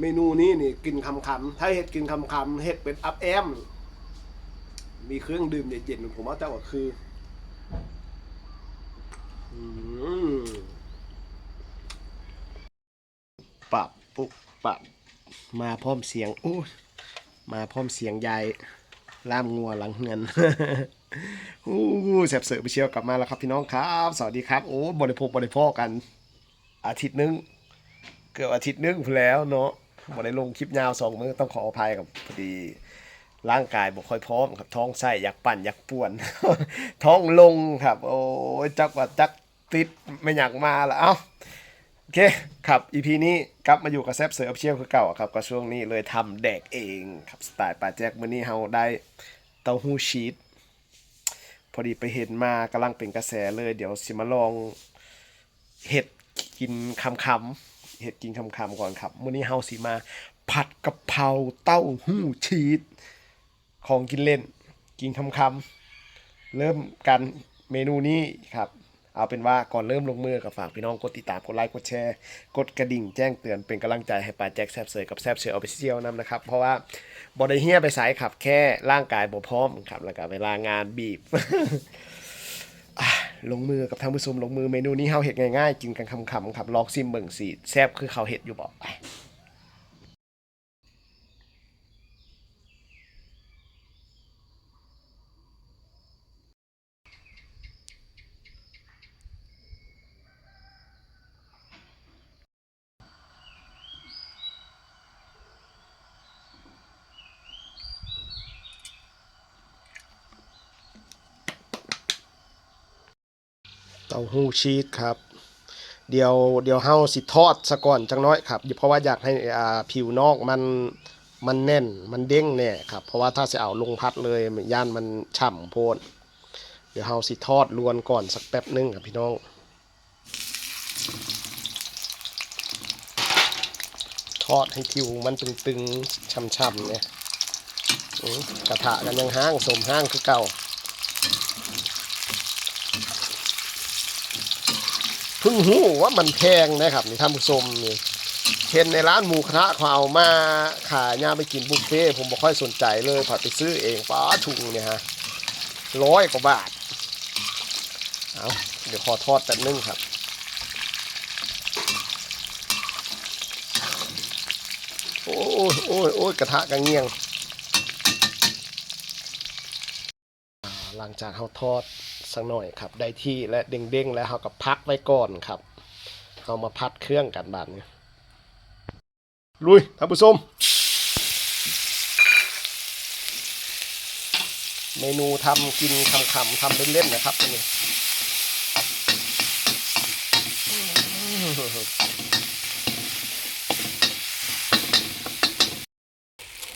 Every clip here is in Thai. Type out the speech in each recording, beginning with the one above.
เมนูนี้นี่กินคำคำๆถ้าเห็ดกินคำคำๆเห็ดเป็นอัพแอม มีเครื่องดื่มเย็นๆผมว่าแต่ว่าคืออืมปับปุ๊บปับมาพร้อมเสียงโอ้ยมาพร้อมเสียงยายล่ามงัวหลังเงิน อู้แสบเสือไปเชียวกลับมาแล้วครับพี่น้องครับ สวัสดีครับ โอ้บริโภคบริโภคกัน อาทิตย์หนึง เกือบอาทิตย์หนึงพู้นแล้วเนาะ บ่ได้ลงคลิปยาวสองมือต้องขออภัยกับพอดีร่างกายบ่ค่อยพร้อมครับท้องไส้อยากปั่นอยากป่วน ท้องลงครับ โอ้ยจักว่าจักติดไม่อยากมาละเอ้าโอเคครับ EP นี้กลับมาอยู่กับแซบเสือเชียลคือเก่าครับก็ช่วงนี้เลยทำแดกเองครับสไตล์ป้าแจ็คมื้อนี้เฮาได้เต้าหู้ชีสพอดีไปเห็นมากำลังเป็นกระแสเลย เดี๋ยวสิมาลองเห็ดกินคำคำๆ เห็ดกินคำคำก่อนครับมื้อนี้เฮาสิมา ผัดกะเพราเต้าหู้ชีสของกินเล่น กินคำคำเริ่มกันเมนูนี้ครับ เอาเป็นว่าก่อนเริ่มลงมือกับฝากพี่น้องกดติดตามกดไลค์กดแชร์ กดกระดิ่งแจ้งเตือนเป็นกำลังใจให้ป้าแจ็คแซบเซยกับแซบเซยเอาไปเที่ยวนำนะครับ เพราะว่าบอได้เฮียไปสายขับแค่ร่างกายบ่พร้อมครับแล้วก็เวลางานบีบ ลงมือกับท่านผู้ชมลงมือเมนูนี้เฮาเห็ดง่ายๆกินกันคำๆครับลองซิมเบิ่งสิแซ่บคือเขาเห็ดอยู่บ่ไป เต้าหู้ชีสครับ เดี๋ยวเดี๋ยวเฮาสิทอดซะก่อนจังน้อยครับเพราะว่าอยากให้อ่าผิวนอกมันมันแน่นมันเด้งแน่ครับ เพราะว่าถ้าจะเอาลงพัดเลยย่านมันฉ่ำโพดเดี๋ยวเฮาสิทอดลวนก่อนสักแป๊บนึงครับพี่น้องทอดให้ผิวมันตึงๆช่ำๆเนี่ยกระทะกันยังห้างสมห้างคือเก่า พิ่งหูว่ามันแพงนะครับนี่ท่านผู้ชมนี่เห็นในร้านหมูกระทะเขาเอามาขายย่าไปกินบุฟเฟ่ผมบ่ค่อยสนใจเลยผัดไปซื้อเองป้าถุงเนี่ยฮะร้อยกว่าบาทเอาเดี๋ยวขอทอดแป๊บนึงครับโอ้ยโอ้ยโอ้ยกระทะกังเงียง หลังจากเขาทอด สักหน่อยครับ ได้ที่และเด้งๆ แล้วเขาก็พักไว้ก่อนครับเอามาพัดเครื่องกันบาดนี้ลุยท่านผู้ชมเมนูทำกินคำๆทำเล่นๆนะครับอันนี้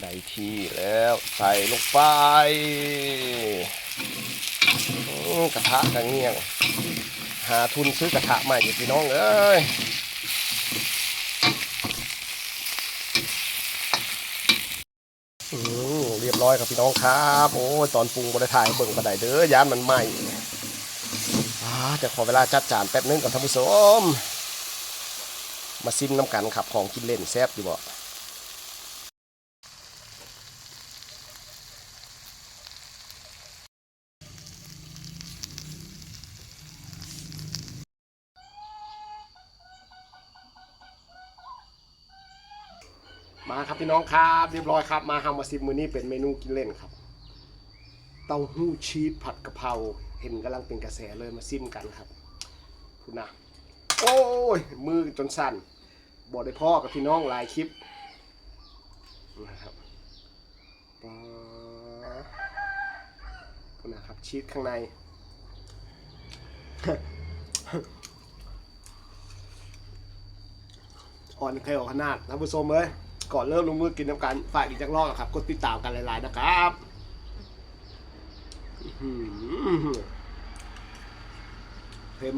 ได้ที่แล้วใส่ลงไป กระทะกระเงียงหาทุนซื้อกระทะใหม่อยู่พี่น้องเอ้ยเรียบร้อยครับพี่น้องครับ โอ้ตอนปรุงบริถ่ายเบิ่งกระไดเด้อย่านมันไหม้อ่จะขอเวลาจัดจานแป๊บนึงก่อนท่านผู้ชมมาซิมน้ำกันครับของกินเล่นแซ่บอยู่บ่ มาครับพี่น้องครับเรียบร้อยครับมาฮามาซิมมือนี้เป็นเมนูกินเล่นครับ เต้าหู้ชีสผัดกะเพราเห็นกำลังเป็นกระแสเลยมาซิมกันครับคุณนะโอ้ยมือจนสั่นบอกได้พ่อกับพี่น้องหลายคลิปนะครับป๊าดคุณนะครับชีสข้างในอ่อนเคยออกขนาดท่านผู้ชมเลย ก่อนเริ่มลงมือกินน้ำกันฝากอีกจักรอบนะครับกดติดตามกันหลายๆนะครับเค็ม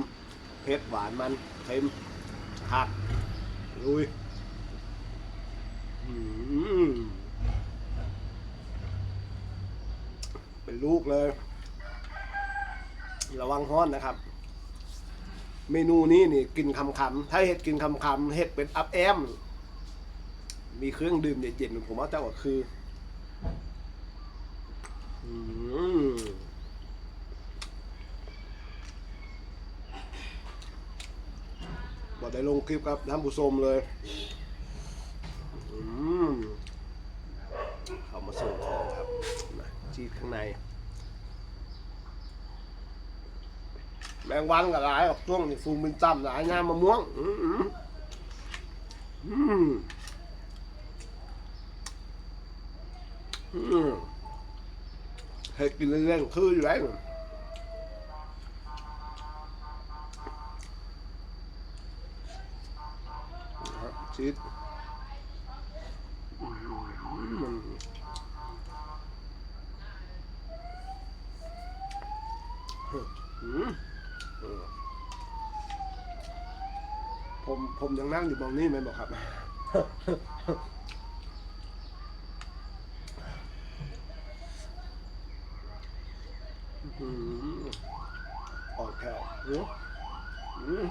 เผ็ดหวานมันเค็มหักลุยเป็นลูกเลย ระวังห้อนนะครับ เมนูนี้นี่กินคำคำถ้าเห็ดกินคำคำเห็ดเป็นอัพแอม มีเครื่องดื่มเย็นๆผมว่าเจ้าก็คืออืมบอกได้ลงคลิปครับท่านผู้ชมเลยอืมเขามาส่งของครับนะจีดข้างใน แมงวันกับหลายกับช่วงนี้ฟูมินต่ำหลายงามมะม่วง อืมอืมอืมอืม ให้กินเล่นๆคืออยู่แล้วครับชีสอืมอืมผมผมยังนั่งอยู่มองนี่ไหมบอกครับ อื้อหือ อ่อนแค่หือหือ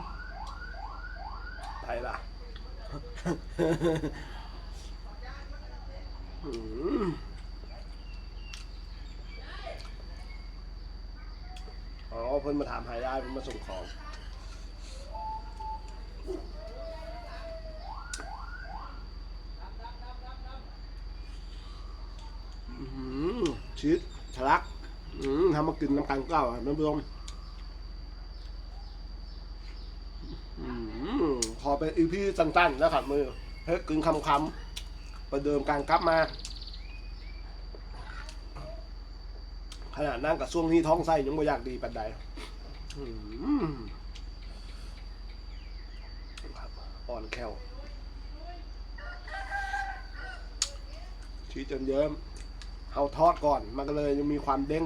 ไทยล่ะอือ๋อเพิ่นมาถามหายได้เพิ่นมาส่งของชีสทะลักทำมากินน้ำกันเก้าอะท่านผู้ชมอืมพอ เป็นอีพีสั้นๆนะครับมือเฮ้ยกินคำคำประเดิมการกลับมา ขนาดนั่งกับช่วงนี้ท้องไส้ยังไม่อยากดีปันใดอ่อนแคลวชีสจนเยิ้มเอาทอดก่อน มันก็เลยยังมีความเด้ง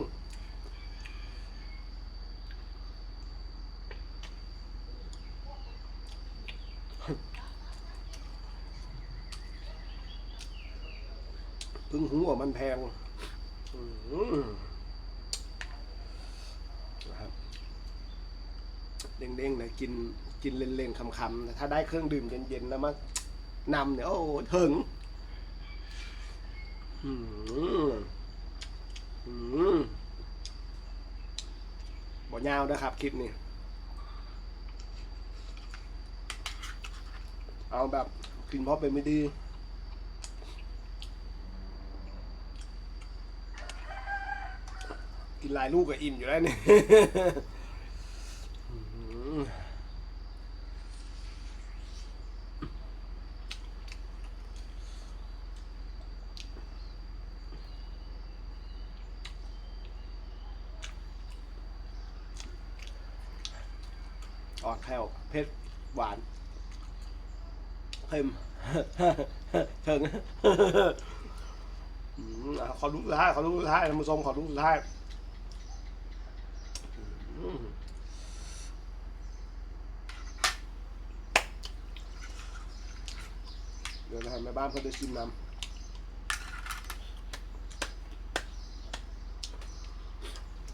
พึ่งหูว่ามันแพงนะครับเด้งๆเลยกินกินเล่นๆคำๆแต่ถ้าได้เครื่องดื่มเย็นๆแล้วมานำเนี่ยโอ้หถึงอืมอืมบ่ยาวนะครับคลิปนี้ เอาแบบกินพราะเป็นไม่ดี นหลายลูกก็อิ่มอยู่แล้วเนี่ยอ่อนแคลวเผ็ดหวานเค็มเถึงอืมอะขอลูกสุดท้ายขอลูกสุดท้ายท่านผู้ชมขอลูกสุดท้าย เดี๋ยวนะแม่บ้านเขาจะชิมน้ำ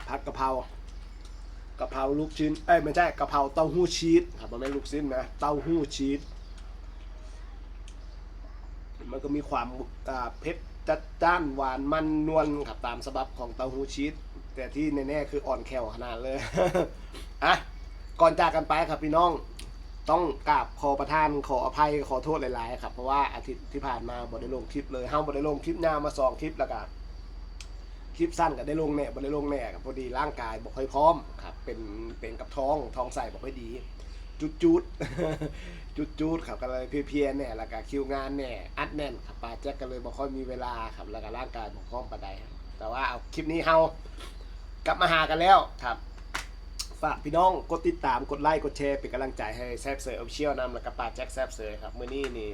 ผัดกะเพรากะเพราลูกชิ้น เอ้ยไม่ใช่กะเพราเต้าหู้ชีสครับมันไม่ลูกชิ้นนะ เต้าหู้ชีส มันก็มีความเผ็ดจัดจ้านหวานมันนวลครับตามสบับของเต้าหู้ชีส แต่ที่แน่ๆคืออ่อนแคลขนาดเลยอะก่อนจากกันไปครับพี่น้องต้องกราบขอประทานขออภัยขอโทษหลายๆครับ เพราะว่าอาทิตย์ที่ผ่านมาบ่ได้ลงคลิปเลยเฮาบ่ได้ลงคลิปยาวมาสองคลิปแล้วกันคลิปสั้นก็ได้ลงแน่บ่ได้ลงแน่ครับพอดีร่างกายบ่ค่อยพร้อมครับ เป็นเป็นกับท้องท้องใส่บ่ค่อยดี จุดจุดจุดจุดครับก็เลยเพียๆเนี่ยแล้วก็คิวงานเนี่ยอัดแน่นครับปาแจ็คก็เลยบ่ค่อยมีเวลาครับแล้วก็ร่างกายบ่พร้อมปานใดแต่ว่าเอาคลิปนี้เฮา กลับมาหากันแล้วครับฝากพี่น้องกดติดตามกดไลค์กดแชร์เป็นกำลังใจให้แซฟเซอร์ออฟเชียลนำแล้วก็ปาแจ็คแซฟเซอร์ครับมื้อนี้นี่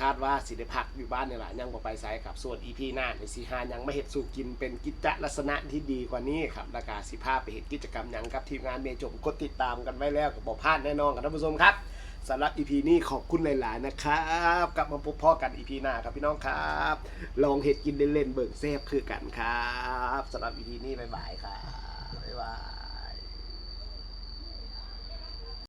คาดว่าสิได้พักอยู่บ้านนี่แหละยังบ่ไปไสครับ ส่วน EP หน้าในสิหายังไม่เฮ็ดสู่กินเป็นกิจลักษณะที่ดีกว่านี้ครับแล้วก็สิพาไปเฮ็ดกิจกรรมหยังกับทีมงานเมจมกดติดตามกันไว้แล้วก็บ่พลาดแน่นอนครับท่านผู้ชมครับ สำหรับอีพีนี้ขอบคุณหลาย ๆ นะครับ กลับมาพบพ่อกันอีพีหน้าครับพี่น้องครับ ลองเฮ็ดกินเล่น ๆ เบิ่งแซ่บคือกันครับสำหรับอีพีนี้บ๊ายบายครับบ๊ายบาย